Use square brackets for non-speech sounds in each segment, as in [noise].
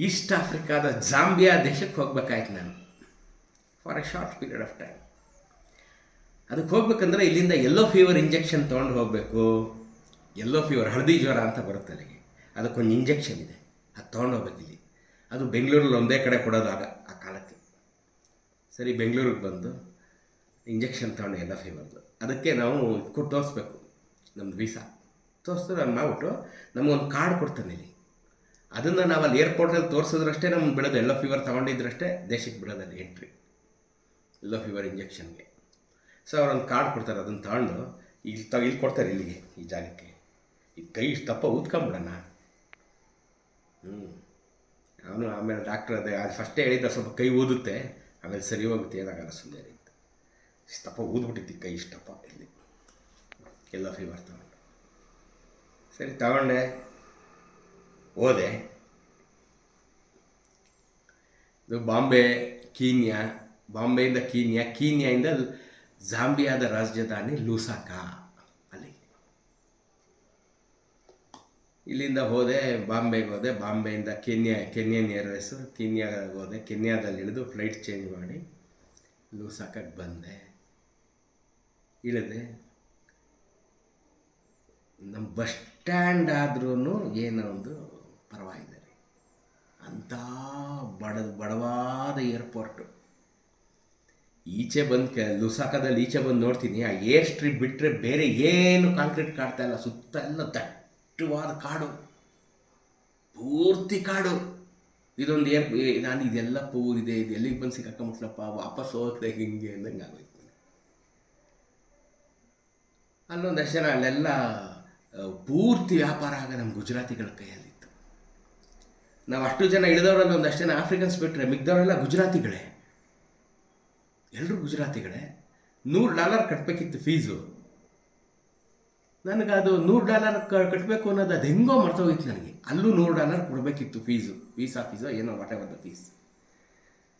East ಆಫ್ರಿಕಾದ Zambia ದೇಶಕ್ಕೆ ಹೋಗ್ಬೇಕಾಯ್ತು ನಾನು. For a short period of time ಅದಕ್ಕೆ ಹೋಗ್ಬೇಕಂದ್ರೆ ಇಲ್ಲಿಂದ ಎಲ್ಲೋ ಫೀವರ್ ಇಂಜೆಕ್ಷನ್ ತೊಗೊಂಡು ಹೋಗಬೇಕು. ಎಲ್ಲೋ ಫೀವರ್ ಹಳದಿ ಜ್ವರ ಅಂತ ಬರುತ್ತೆ ಅಲ್ಲಿಗೆ. ಅದಕ್ಕೊಂದು ಇಂಜೆಕ್ಷನ್ ಇದೆ. ಅದು ತೊಗೊಂಡು ಹೋಗ್ಬೇಕು ಇಲ್ಲಿ. ಅದು ಬೆಂಗಳೂರಲ್ಲಿ ಒಂದೇ ಕಡೆ ಕೊಡೋದಾಗ ಆ ಕಾಲಕ್ಕೆ. ಸರಿ, ಬೆಂಗಳೂರಿಗೆ ಬಂದು ಇಂಜೆಕ್ಷನ್ ತೊಗೊಂಡು ಎಲ್ಲ ಫೀವರ್ದು ಅದಕ್ಕೆ ನಾವು ಕೊಟ್ಟು ತೋರಿಸ್ಬೇಕು. ನಮ್ಮದು ವೀಸಾ ತೋರಿಸಿದ್ರೆ ಅದು ಮಾಡ್ಬಿಟ್ಟು ನಮಗೊಂದು ಕಾರ್ಡ್ ಕೊಡ್ತಾನೆ ಇಲ್ಲಿ. ಅದನ್ನು ನಾವು ಅಲ್ಲಿ ಏರ್ಪೋರ್ಟಲ್ಲಿ ತೋರಿಸಿದ್ರಷ್ಟೇ ನಮ್ಗೆ ಬಿಡೋದು ಎಲ್ಲೋ ಫೀವರ್ ತೊಗೊಂಡಿದ್ರಷ್ಟೇ ದೇಶಕ್ಕೆ ಬಿಡೋದಲ್ಲಿ ಎಂಟ್ರಿ ಎಲ್ಲೋ ಫೀವರ್ ಇಂಜೆಕ್ಷನ್ಗೆ ಸೊ ಅವ್ರೊಂದು ಕಾರ್ಡ್ ಕೊಡ್ತಾರೆ, ಅದನ್ನು ತಗೊಂಡು ಇಲ್ಲಿ ತ, ಇಲ್ಲಿ ಕೊಡ್ತಾರೆ ಇಲ್ಲಿಗೆ, ಈ ಜಾಗಕ್ಕೆ. ಈ ಕೈ ಇಷ್ಟು ತಪ್ಪ ಊದ್ಕೊಂಬಿಡೋಣ ಹ್ಞೂ ಅವನು ಆಮೇಲೆ ಡಾಕ್ಟ್ರ್ ಅದೇ, ಅದು ಫಸ್ಟೇ ಹೇಳಿದ್ದ ಸ್ವಲ್ಪ ಕೈ ಊದುತ್ತೆ, ಆಮೇಲೆ ಸರಿ ಹೋಗುತ್ತೆ, ಏನಾಗಲ್ಲ ಸುಮ್ಮನೆ ಅಂತ. ಇಷ್ಟಪ್ಪ ಊದ್ಬಿಟ್ಟಿತ್ತು ಕೈ ಇಷ್ಟಪ್ಪ ಇಲ್ಲಿ. ಎಲ್ಲ ಫೀವರ್ ತಗೊಂಡು. ಸರಿ, ತಗೊಂಡೆ. ಹೋದೆ. ಇದು ಬಾಂಬೆ, ಕೀನ್ಯಾ, ಬಾಂಬೆಯಿಂದ ಕೀನ್ಯಾ, ಕೀನ್ಯಾಯಿಂದ ಜಾಂಬಿಯಾದ ರಾಜಧಾನಿ ಲೂಸಾಕ ಅಲ್ಲಿ. ಇಲ್ಲಿಂದ ಹೋದೆ, ಬಾಂಬೆಗೆ ಹೋದೆ, ಬಾಂಬೆಯಿಂದ ಕೆನ್ಯಾ ಕೆನ್ಯನ್ ಏರ್ವೇಸು ಕೆನ್ಯಾಗೆ ಹೋದೆ, ಕೆನ್ಯಾದಲ್ಲಿ ಇಳಿದು ಫ್ಲೈಟ್ ಚೇಂಜ್ ಮಾಡಿ ಲೂಸಾಕಕ್ಕೆ ಬಂದೆ. ಇಳಿದೆ ನಮ್ಮ ಬಸ್ ಸ್ಟ್ಯಾಂಡ್ ಆದ್ರೂ ಏನೋ ಒಂದು ಅಂಥ ಬಡ, ಬಡವಾದ ಏರ್ಪೋರ್ಟು ಈಚೆ ಬಂದು ಕೆ, ಲುಸಾಕದಲ್ಲಿ ಈಚೆ ಬಂದು ನೋಡ್ತೀನಿ, ಆ ಏರ್ ಸ್ಟ್ರಿಪ್ ಬಿಟ್ಟರೆ ಬೇರೆ ಏನು ಕಾಂಕ್ರೀಟ್ ಕಾಡ್ತಾ ಇಲ್ಲ ಸುತ್ತ ಎಲ್ಲ ದಟ್ಟವಾದ ಕಾಡು. ಪೂರ್ತಿ ಕಾಡು. ಇದೊಂದು ಏರ್ ನಾನು ಇದೆಲ್ಲ ಪೂರಿದೆ, ಇದು ಎಲ್ಲಿಗೆ ಬಂದು ಸಿಕ್ಕಾಕೊಂಬಿಟ್ಲಪ್ಪ ವಾಪಸ್ ಹೋಗ್ತದೆ ಹಿಂಗೆ ಅಂದಂಗೆ ಆಗೋಯ್ತು ಅಲ್ಲೊಂದಷ್ಟು ಜನ ಅಲ್ಲೆಲ್ಲ ಪೂರ್ತಿ ವ್ಯಾಪಾರ ಆಗ ನಮ್ಮ ಗುಜರಾತಿಗಳ ಕೈಯಲ್ಲಿತ್ತು ನಾವು ಅಷ್ಟು ಜನ ಇಳಿದವರಲ್ಲಿ ಒಂದಷ್ಟು ಜನ ಆಫ್ರಿಕನ್ಸ್ ಬಿಟ್ಟರೆ ಮಿಗ್ದವರೆಲ್ಲ ಗುಜರಾತಿಗಳೇ. ಎಲ್ಲರೂ ಗುಜರಾತಿಗಳೇ. ನೂರು ಡಾಲರ್ ಕಟ್ಟಬೇಕಿತ್ತು ಫೀಸು ನನಗೆ ಅದು ನೂರು ಡಾಲರ್ ಕಟ್ಟಬೇಕು ಅನ್ನೋದು ಅದು ಹೆಂಗೋ ಮರ್ತೋಗಿತ್ತು ನನಗೆ. ಅಲ್ಲೂ ನೂರು ಡಾಲರ್ ಕೊಡಬೇಕಿತ್ತು ಫೀಸು ವೀಸಾ ಫೀಸೋ ಏನೋ ವಾಟೆ ದ ಫೀಸ್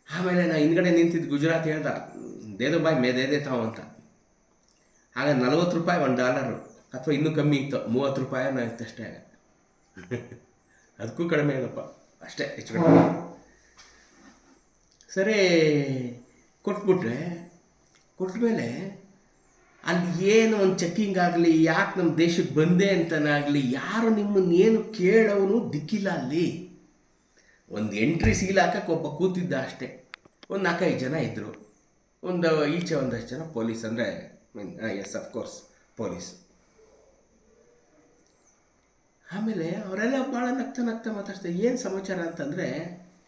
ಆಮೇಲೆ ನಾನು ಹಿಂದ್ಗಡೆ ನಿಂತಿದ್ದು ಗುಜರಾತ್ ಹೇಳ್ದ ದೇದು ಬಾಯ್, ಮೇ ದೇದೇ ತಾವು ಅಂತ. ಆಗ ನಲ್ವತ್ತು ರೂಪಾಯಿ ಒಂದು ಡಾಲರು ಅಥವಾ ಇನ್ನೂ ಕಮ್ಮಿ ಇತ್ತು, ಮೂವತ್ತು ರೂಪಾಯಿ ಇತ್ತು ಅಷ್ಟೇ [laughs] ಅದಕ್ಕೂ ಕಡಿಮೆ ಇಲ್ಲಪ್ಪ ಅಷ್ಟೇ, ಹೆಚ್ಚು ಕಡಿಮೆ. ಸರಿ, ಕೊಟ್ಬಿಟ್ರೆ, ಕೊಟ್ಮೇಲೆ ಅಲ್ಲಿ ಏನು ಒಂದು ಚೆಕ್ಕಿಂಗ್ ಆಗಲಿ, ಯಾಕೆ ನಮ್ಮ ದೇಶಕ್ಕೆ ಬಂದೆ ಅಂತನಾಗಲಿ, ಯಾರು ನಿಮ್ಮನ್ನು ಏನು ಕೇಳೋನು ದಿಕ್ಕಿಲ್ಲ ಅಲ್ಲಿ. ಒಂದು ಎಂಟ್ರಿ ಸೀಲ್ ಹಾಕಕ್ಕೆ ಒಬ್ಬ ಕೂತಿದ್ದ ಅಷ್ಟೇ. ಒಂದು ನಾಲ್ಕೈದು ಜನ ಇದ್ದರು ಒಂದು, ಈಚೆ ಒಂದಷ್ಟು ಜನ ಪೊಲೀಸ್ ಅಂದರೆ ಮೀನ್ ಎಸ್ ಅಫ್ಕೋರ್ಸ್ ಪೊಲೀಸ್. ಆಮೇಲೆ ಅವರೆಲ್ಲ ಭಾಳ ನಗ್ತಾ ನಗ್ತಾ ಮಾತಾಡ್ತಾರೆ ಏನು ಸಮಾಚಾರ ಅಂತಂದರೆ,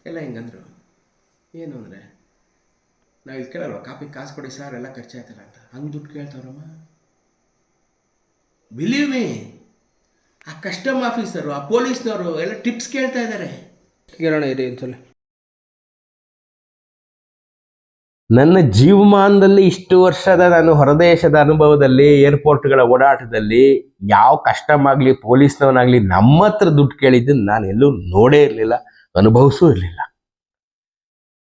ಎಲ್ಲ ಹೆಂಗಂದರು. ಏನು ಅಂದರೆ, ನಾವು ಇಲ್ಲಿ ಕೇಳಲ್ವ, ಕಾಪಿ ಕಾಸು ಕೊಡಿ ಸರ್ ಎಲ್ಲ ಖರ್ಚಾಯ್ತಲ್ಲ ಅಂತ. ಹಂಗೆ ದುಡ್ಡು ಕೇಳ್ತಾವ್ರಮ್ಮ. ಬಿಲೀವ್ ಮೀ ಆ ಕಸ್ಟಮ್ ಆಫೀಸರು ಆ ಪೊಲೀಸ್ನವರು ಎಲ್ಲ ಟಿಪ್ಸ್ ಕೇಳ್ತಾ ಇದ್ದಾರೆ ಕೇಳೋಣ ಇದೆ ಒಂದ್ಸಲ ನನ್ನ ಜೀವಮಾನದಲ್ಲಿ ಇಷ್ಟು ವರ್ಷದ ನಾನು ಹೊರದೇಶದ ಅನುಭವದಲ್ಲಿ ಏರ್ಪೋರ್ಟ್ಗಳ ಓಡಾಟದಲ್ಲಿ ಯಾವ ಕಸ್ಟಮ್ ಆಗಲಿ ಪೊಲೀಸ್ನವನಾಗಲಿ ನಮ್ಮ ಹತ್ರ ದುಡ್ಡು ಕೇಳಿದ್ದನ್ನು ನಾನು ಎಲ್ಲೂ ನೋಡೇ ಇರಲಿಲ್ಲ, ಅನುಭವಿಸೂ ಇರಲಿಲ್ಲ.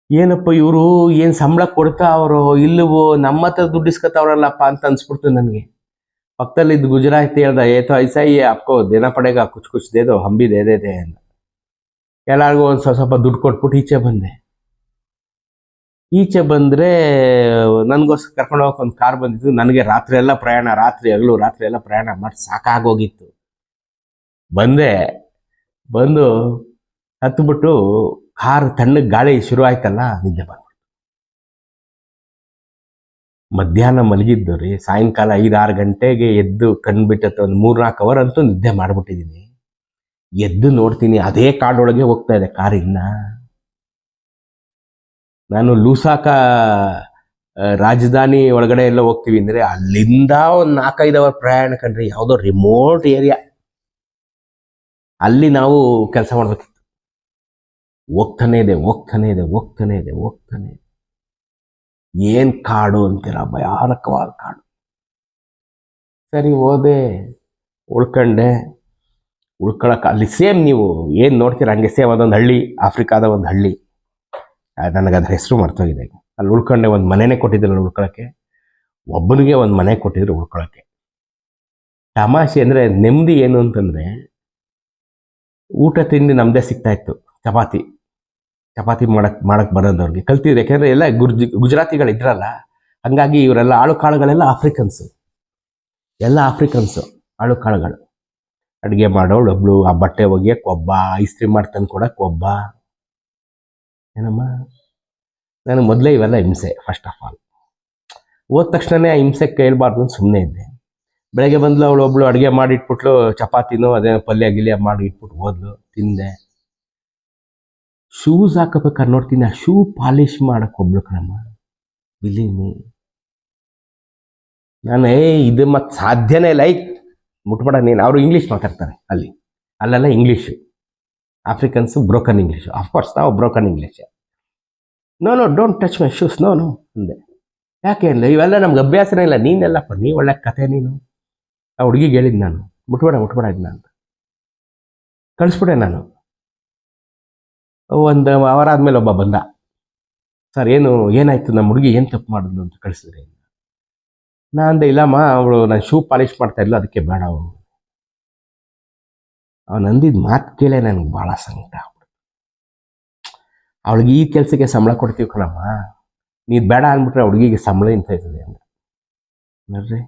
ಏನಪ್ಪ ಇವರು ಏನು ಸಂಬಳ ಕೊಡ್ತಾ ಅವರು, ಇಲ್ಲವೋ, ನಮ್ಮ ಹತ್ರ ದುಡ್ಡು ಅಂತ ಅನ್ಸ್ಬಿಡ್ತು ನನಗೆ. ಪಕ್ಕದಲ್ಲಿದ್ದು ಗುಜರಾತ್ ಹೇಳ್ದ ಏತೋ ಐಸಾ ಏ ಅಪ್ಕೋ, ದಿನ ಪಡೆಗ, ಕುಚ್ ಕುಚ್, ದೇದೋ, ಹಂಬಿ ದೇದೇ ಅಂತ ಎಲ್ಲರಿಗೂ ಒಂದು ಸ್ವಲ್ಪ ಸ್ವಲ್ಪ ದುಡ್ಡು ಕೊಟ್ಬಿಟ್ಟು ಈಚೆ ಬಂದೆ. ಈಚೆ ಬಂದರೆ, ನನಗೋಸ್ಕರ ಕರ್ಕೊಂಡು ಹೋಗಕ್ಕೆ ಒಂದು ಕಾರ್ ಬಂದಿತ್ತು. ನನಗೆ ರಾತ್ರಿ ಎಲ್ಲ ಪ್ರಯಾಣ, ರಾತ್ರಿ ಹಗಲು, ರಾತ್ರಿ ಎಲ್ಲ ಪ್ರಯಾಣ ಮಾಡಿ ಸಾಕಾಗೋಗಿತ್ತು. ಬಂದೆ. ಬಂದು ಹತ್ಬಿಟ್ಟು ಕಾರ್ ತಣ್ಣಗೆ ಗಾಳಿ ಶುರು ಆಯ್ತಲ್ಲ, ನಿದ್ದೆ ಬಂದ್ಬಿಟ್ಟು ಮಧ್ಯಾಹ್ನ ಮಲಗಿದ್ದು ರೀ, ಸಾಯಂಕಾಲ ಐದಾರು ಗಂಟೆಗೆ ಎದ್ದು ಕಣ್ಬಿಟ್ಟತ್ತು ಒಂದು ಮೂರ್ನಾಲ್ಕು ಅವರ್ ಅಂತೂ ನಿದ್ದೆ ಮಾಡಿಬಿಟ್ಟಿದ್ದೀನಿ ಎದ್ದು ನೋಡ್ತೀನಿ, ಅದೇ ಕಾಡೊಳಗೆ ಹೋಗ್ತಾ ಇದೆ ಕಾರ್ ಇನ್ನ. ನಾನು ಲೂಸಾಕ ರಾಜಧಾನಿ ಒಳಗಡೆ ಎಲ್ಲ ಹೋಗ್ತೀವಿ ಅಂದ್ರೆ ಅಲ್ಲಿಂದ ಒಂದು ನಾಲ್ಕೈದು ಅವರ್ ಪ್ರಯಾಣ ಕಂಡ್ರಿ ಯಾವುದೋ ರಿಮೋಟ್ ಏರಿಯಾ ಅಲ್ಲಿ ನಾವು ಕೆಲಸ ಮಾಡ್ಬೇಕಿತ್ತು. ಹೋಗ್ತಾನೆ ಇದೆ ಹೋಗ್ತಾನೆ ಇದೆ ಹೋಗ್ತಾನೆ ಇದೆ ಹೋಗ್ತಾನೆ ಇದೆ. ಏನ್ ಕಾಡು ಅಂತೀರ? ಭಯಾನಕವಾದ ಕಾಡು. ಸರಿ, ಹೋದೆ, ಉಳ್ಕಂಡೆ. ಉಳ್ಕೊಳಕ್ಕೆ ಅಲ್ಲಿ ಸೇಮ್ ನೀವು ಏನು ನೋಡ್ತೀರ? ಹಂಗೆ ಸೇಮ್ ಅದೊಂದು ಹಳ್ಳಿ, ಆಫ್ರಿಕಾದ ಒಂದು ಹಳ್ಳಿ. ನನಗೆ ಅದ್ರ ಹೆಸರು ಮರ್ತೋಗಿದೆ. ಅಲ್ಲಿ ಉಳ್ಕೊಂಡೆ ಒಂದು ಮನೆನೇ ಕೊಟ್ಟಿದ್ದಿಲ್ಲ ಉಳ್ಕೊಳಕ್ಕೆ. ಒಬ್ಬನಿಗೆ ಒಂದು ಮನೆ ಕೊಟ್ಟಿದ್ರು ಉಳ್ಕೊಳಕ್ಕೆ. ತಮಾಷೆ ಅಂದರೆ ನೆಮ್ಮದಿ ಏನು ಅಂತಂದರೆ, ಊಟ ತಿಂಡಿ ನಮ್ಮದೇ ಸಿಗ್ತಾ ಇತ್ತು. ಚಪಾತಿ. ಚಪಾತಿ ಮಾಡೋಕ್ಕೆ ಮಾಡೋಕ್ಕೆ ಬರೋದವ್ರಿಗೆ. ಕಲ್ತಿದ್ರು. ಯಾಕೆಂದರೆ ಎಲ್ಲ ಗುರ್ಜಿ, ಗುಜರಾತಿಗಳು ಇದ್ರಲ್ಲ, ಹಂಗಾಗಿ ಇವರೆಲ್ಲ ಆಳು ಕಾಳುಗಳೆಲ್ಲ ಆಫ್ರಿಕನ್ಸು. ಎಲ್ಲ ಆಫ್ರಿಕನ್ಸು ಆಳು ಕಾಳುಗಳು. ಅಡುಗೆ ಮಾಡೋಳು ಒಬ್ಳು ಆ ಬಟ್ಟೆ ಒಗೆಯಕ್ಕೆ ಒಬ್ಬ ಇಸ್ತ್ರಿ ಮಾಡಿ ತಂದು ಕೊಡಕ್ಕೆ ಒಬ್ಬ. ಏನಮ್ಮ? ನನಗೆ ಮೊದಲೇ ಇವೆಲ್ಲ ಹಿಂಸೆ ಫಸ್ಟ್ ಆಫ್ ಆಲ್ ಹೋದ ತಕ್ಷಣನೇ ಆ ಹಿಂಸೆ ಕೇಳಬಾರ್ದು ಅಂತ ಸುಮ್ಮನೆ ಇದ್ದೆ. ಬೆಳಗ್ಗೆ ಬಂದ್ಲು ಅವಳು, ಒಬ್ಳು ಅಡುಗೆ ಮಾಡಿ ಇಟ್ಬಿಟ್ಲು ಚಪಾತಿನೂ ಅದೇ ಪಲ್ಯ ಗಿಲ್ಯ ಮಾಡಿ ಇಟ್ಬಿಟ್ಟು ಹೋದ್ಲು, ತಿಂದೆ. ಶೂಸ್ ಹಾಕಬೇಕಾದ್ರೆ ನೋಡ್ತೀನಿ ಆ ಶೂ ಪಾಲಿಶ್ ಮಾಡಕ್ಕೆ ಒಬ್ಳು ಕಣಮ್ಮ. ಬಿಲೀನಿ ನಾನು, ಏ, ಇದು ಮತ್ತೆ ಸಾಧ್ಯನೇ ಲೈಕ್ ಮುಟ್ಬೇಡ ನೀನು. ಅವರು ಇಂಗ್ಲೀಷ್ ಮಾತಾಡ್ತಾರೆ ಅಲ್ಲಿ. ಅಲ್ಲೆಲ್ಲ English Afrikaans broken English of course ನಾವು broken English no no don't touch my shoes no no ಅಂದೆ. ಯಾಕೆ ಅಂದರೆ, ಇವೆಲ್ಲ ನಮ್ಗೆ ಅಭ್ಯಾಸನೇ ಇಲ್ಲ. ನೀನೆಲ್ಲಪ್ಪ, ನೀ ಒಳ್ಳೆ ಕತೆ, ನೀನು. ಆ ಹುಡುಗಿಗೆ ಹೇಳಿದ್ ನಾನು. ಮುಟ್ಬೇಡ ಮುಟ್ಬೇಡ ಇದನ್ನ ಅಂತ. ಕಳಿಸ್ಬಿಟ್ಟೆ ನಾನು. ಒಂದು ಅವರ್ ಆದಮೇಲೆ ಒಬ್ಬ ಬಂದ. ಸರ್, ಏನು, ಏನಾಯ್ತು? ನಮ್ಮ ಹುಡುಗಿ ಏನು ತಪ್ಪು ಮಾಡಿದ್ಲು? ಅಂತ ಕಳಿಸಿದ್ರಿ. ನಾನು ಅಂದೆ, ಇಲ್ಲಮ್ಮ, ಅವಳು ನಾನು ಶೂ ಪಾಲಿಷ್ ಮಾಡ್ತಾ ಅದಕ್ಕೆ ಬೇಡ. ಅವಳು ಅವನು ಅಂದಿದ್ದ ಮಾತು ಕೇಳೇ ನನಗೆ ಭಾಳ ಸಂಕಟ ಅವಳಿಗೆ ಈ ಕೆಲಸಕ್ಕೆ ಸಂಬಳ ಕೊಡ್ತೀವಿ ಕಣಮ್ಮ. ನೀನು ಬೇಡ ಅಂದ್ಬಿಟ್ರೆ ಹುಡುಗಿಗೆ ಸಂಬಳ ಇಂತ ಇರ್ತದೆ ಅಂದ. ನೋಡ್ರಿ.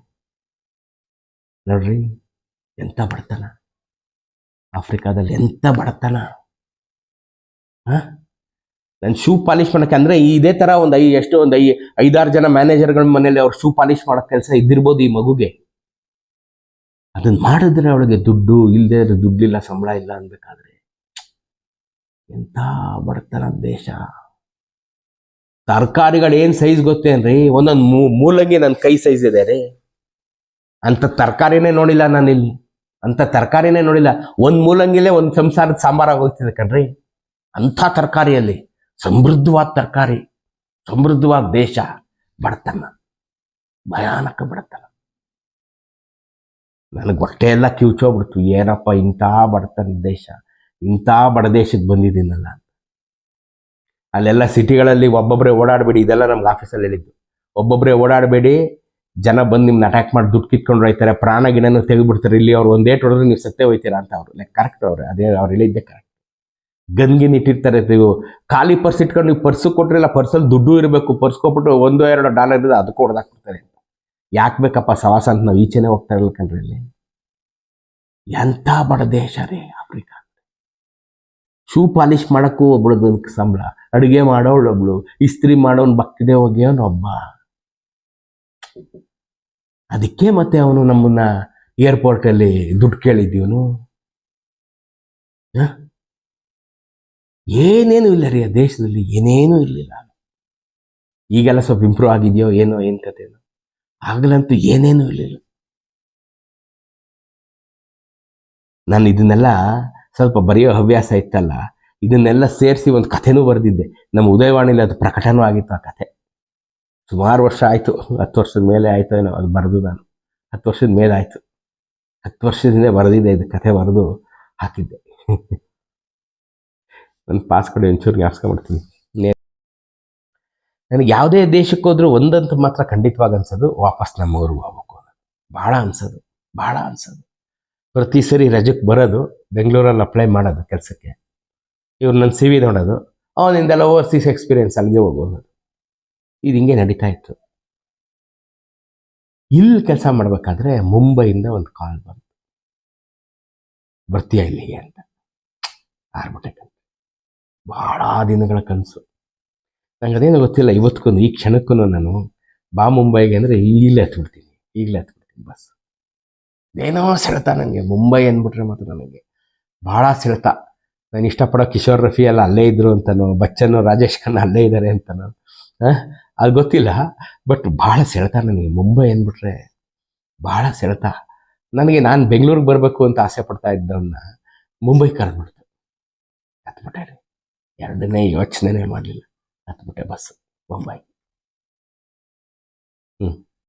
ನೋಡ್ರಿ. ಎಂಥ ಬಡತನ. ಆಫ್ರಿಕಾದಲ್ಲಿ ಎಂಥ ಬಡತನ. ಹಾಂ? ನಾನು ಶೂ ಪಾಲಿಷ್ ಮಾಡೋಕ್ಕೆ ಅಂದರೆ ಇದೇ ಥರ ಒಂದು ಐ, ಎಷ್ಟು ಒಂದು ಐ, ಐದಾರು ಜನ ಮ್ಯಾನೇಜರ್ಗಳ ಮನೇಲಿ ಅವ್ರು ಶೂ ಪಾಲಿಷ್ ಮಾಡೋ ಕೆಲಸ ಇದ್ದಿರ್ಬೋದು ಈ ಮಗುಗೆ. ಅದನ್ನ ಮಾಡಿದ್ರೆ ಅವಳಿಗೆ ದುಡ್ಡು ಇಲ್ಲದೆ ದುಡ್ಡಿಲ್ಲ, ಸಂಬಳ ಇಲ್ಲ ಅನ್ಬೇಕಾದ್ರೆ ಎಂಥ ಬಡತನ ದೇಶ ತರಕಾರಿಗಳು ಏನು ಸೈಜ್ ಗೊತ್ತೇನ್ರಿ ಒಂದೊಂದು ಮೂ, ಮೂಲಂಗಿ ನನ್ನ ಕೈ ಸೈಜ್ ಇದೆ ರೀ. ಅಂತ ತರಕಾರಿನೇ ನೋಡಿಲ್ಲ ನಾನು ಇಲ್ಲಿ ಅಂಥ ತರಕಾರಿನೇ ನೋಡಿಲ್ಲ. ಒಂದು ಮೂಲಂಗಿಲೇ ಒಂದು ಸಂಸಾರದ ಸಾಂಬಾರಾಗಿ ಹೋಗ್ತಿದೆ ಕಣ್ರಿ. ಅಂಥ ತರಕಾರಿಯಲ್ಲಿ ಸಮೃದ್ಧವಾದ ತರಕಾರಿ, ಸಮೃದ್ಧವಾದ ದೇಶ ಬಡತನ, ಭಯಾನಕ ಬಡತನ. ನನಗೆ ಹೊಟ್ಟೆ ಎಲ್ಲ ಕಿವುಚೋಗ್ಬಿಡ್ತು. ಏನಪ್ಪ ಇಂಥ ಬಡತನ ದೇಶ, ಇಂಥ ಬಡ ದೇಶಕ್ಕೆ ಬಂದಿದ್ದೀನಲ್ಲ. ಅಲ್ಲೆಲ್ಲ ಸಿಟಿಗಳಲ್ಲಿ ಒಬ್ಬೊಬ್ಬರೇ ಓಡಾಡಬೇಡಿ, ಇದೆಲ್ಲ ನಮ್ಗೆ ಆಫೀಸಲ್ಲಿ ಹೇಳಿದ್ದು ಒಬ್ಬೊಬ್ಬರೇ ಓಡಾಡಬೇಡಿ, ಜನ ಬಂದು ನಿಮ್ನ ಅಟ್ಯಾಕ್ ಮಾಡಿ ದುಡ್ಡು ಕಿತ್ಕೊಂಡು ಹೋಯ್ತಾರೆ, ಪ್ರಾಣ ಗಿಡನೂ ತೆಗೆದುಬಿಡ್ತಾರೆ. ಇಲ್ಲಿ ಅವ್ರು ಒಂದೇಟ್ ಹೊಡೆದ್ರೆ ನೀವು ಸತ್ತೇ ಹೋಯ್ತೀರಾ ಅಂತ ಅವರು. ಲೈಕ್ ಕರೆಕ್ಟ್ ಅವ್ರು, ಅದೇ ಅವ್ರು ಹೇಳಿದ್ದೆ ಕರೆಕ್ಟ್ ಗನ್ಗಿನ್ ಇಟ್ಟಿರ್ತಾರೆ, ನೀವು ಖಾಲಿ ಪರ್ಸ್ ಇಟ್ಕೊಂಡು ನೀವು ಪರ್ಸು ಕೊಟ್ರಿಲ್ಲ ಪರ್ಸಲ್ಲಿ ದುಡ್ಡು ಇರಬೇಕು. ಪರ್ಸ್ ಕೊಟ್ಬಿಟ್ಟು ಒಂದು, ಎರಡು ಡಾಲರ್ ಇದ್ದರೆ ಅದಕ್ಕೂ ಹೊಡೆದಾಕ್ಬಿಡ್ತಾರೆ ಯಾಕೆ ಬೇಕಪ್ಪ ಸವಾಸ ಅಂತ ನಾವು ಈಚೆನೆ ಹೋಗ್ತಾ ಇರಲ್ಲ ಕಣ್ರಿ ಇಲ್ಲಿ ಎಂಥ ಬಡ ದೇಶ ರೀ ಆಫ್ರಿಕಾ ಶೂ ಪಾಲಿಶ್ ಮಾಡಕ್ಕೂ ಒಬ್ಳದ್ದು ಸಂಬಳ. ಅಡುಗೆ ಮಾಡೋಳು ಒಬ್ಳು. ಇಸ್ತ್ರಿ ಮಾಡೋನ್ ಬಕ್ಕದೆ ಒಬ್ಬ ಅದಕ್ಕೆ ಮತ್ತೆ ಅವನು ನಮ್ಮನ್ನ ಏರ್ಪೋರ್ಟಲ್ಲಿ ದುಡ್ಡು ಕೇಳಿದ್ದೀವನು ಏನೇನು ಇಲ್ಲ ರೀ ಆ ದೇಶದಲ್ಲಿ. ಏನೇನೂ ಇರಲಿಲ್ಲ. ಈಗೆಲ್ಲ ಸ್ವಲ್ಪ ಇಂಪ್ರೂವ್ ಆಗಿದೆಯೋ, ಏನೋ, ಏನು ಕಥೆನೋ. ಆಗ್ಲಂತೂ ಏನೇನೂ ಇರಲಿಲ್ಲ. ನಾನು ಇದನ್ನೆಲ್ಲ ಸ್ವಲ್ಪ ಬರೆಯೋ ಹವ್ಯಾಸ ಇತ್ತಲ್ಲ, ಇದನ್ನೆಲ್ಲ ಸೇರಿಸಿ ಒಂದು ಕಥೆನೂ ಬರೆದಿದ್ದೆ. ನಮ್ಮ ಉದಯವಾಣಿಲಿ ಅದು ಪ್ರಕಟನೂ ಆಗಿತ್ತು ಆ ಕಥೆ. ಸುಮಾರು ವರ್ಷ ಆಯಿತು, ಹತ್ತು ವರ್ಷದ ಮೇಲೆ ಆಯಿತು ಏನೋ ಅದು ಬರೆದು ನಾನು. ಹತ್ತು ವರ್ಷದ ಮೇಲೆ ಆಯಿತು. ಹತ್ತು ವರ್ಷದಿಂದ ಬರೆದಿದ್ದೆ, ಇದು ಕಥೆ ಬರೆದು ಹಾಕಿದ್ದೆ. [laughs] ನನ್ನ ಪಾಸ್ ಕೊಡಿ ಒಂಚೂರು ಜ್ಞಾಪಿಸ್ಕೊಂಡ್ಬಿಡ್ತೀನಿ. ನನಗೆ ಯಾವುದೇ ದೇಶಕ್ಕೆ ಹೋದ್ರೂ ಒಂದಂತ ಮಾತ್ರ ಖಂಡಿತವಾಗಿ ಅನ್ಸೋದು, ವಾಪಸ್ ನಮ್ಮ ಊರು ಹೋಗ್ಬೇಕು ಭಾಳ ಅನ್ಸೋದು ಭಾಳ ಅನ್ಸೋದು. ಪ್ರತಿ ಸರಿ ರಜಕ್ಕೆ ಬರೋದು, ಬೆಂಗಳೂರಲ್ಲಿ ಅಪ್ಲೈ ಮಾಡೋದು ಕೆಲಸಕ್ಕೆ. ಇವ್ರು ನನ್ನ ಸಿ ವಿ ನೋಡೋದು, ಅವನಿಂದೆಲ್ಲ ಓವರ್ಸೀಸ್ ಎಕ್ಸ್ಪೀರಿಯನ್ಸ್ ಅಲ್ಲಿಗೆ ಹೋಗೋದು. ಇದು ಹಿಂಗೆ ನಡೀತಾ ಇತ್ತು. ಇಲ್ಲಿ ಕೆಲಸ ಮಾಡಬೇಕಾದ್ರೆ ಮುಂಬೈಯಿಂದ ಒಂದು ಕಾಲ್ ಬಂತು. ಬರ್ತೀಯ ಇಲ್ಲಿಗೆ ಅಂತ. ಆರ್ಬಿಟ್ಟೆ ಭಾಳ ದಿನಗಳ ಕನಸು. ನಂಗೆ ಅದೇನು ಗೊತ್ತಿಲ್ಲ ಇವತ್ತಿಗೂ ಈ ಕ್ಷಣಕ್ಕೂ ನಾನು ಬಾ ಮುಂಬೈಗೆ ಅಂದರೆ ಈಗಲೇ ಹತ್ಬಿಡ್ತೀನಿ ಈಗಲೇ ಹತ್ಬಿಡ್ತೀನಿ ಬಸ್. ಏನೋ ಸೆಳೆತ ನನಗೆ ಮುಂಬೈ ಅಂದ್ಬಿಟ್ರೆ ಮಾತ್ರ ನನಗೆ ಭಾಳ ಸೆಳೆತ. ನಾನು ಇಷ್ಟಪಡೋ ಕಿಶೋರ್ ರಫಿ ಎಲ್ಲ ಅಲ್ಲೇ ಇದ್ದರು ಅಂತನೋ ಬಚ್ಚನ್ನು ರಾಜೇಶ್ ಖನ್ನ ಅಲ್ಲೇ ಇದ್ದಾರೆ ಅಂತನೋ ಅದು ಗೊತ್ತಿಲ್ಲ ಬಟ್ ಭಾಳ ಸೆಳೆತ ನನಗೆ, ಮುಂಬೈ ಅಂದ್ಬಿಟ್ರೆ ಭಾಳ ಸೆಳೆತ. ನನಗೆ ನಾನು ಬೆಂಗಳೂರಿಗೆ ಬರಬೇಕು ಅಂತ ಆಸೆ ಪಡ್ತಾ ಇದ್ದವನ್ನ ಮುಂಬೈ ಕರೆದ್ಬಿಡ್ತು. ಹತ್ಬಿಟ್ಟೆ. ರೀ ಎರಡನೇ ಯೋಚನೆನೇ ಮಾಡಲಿಲ್ಲ. なと思います。ワンバイ。うん。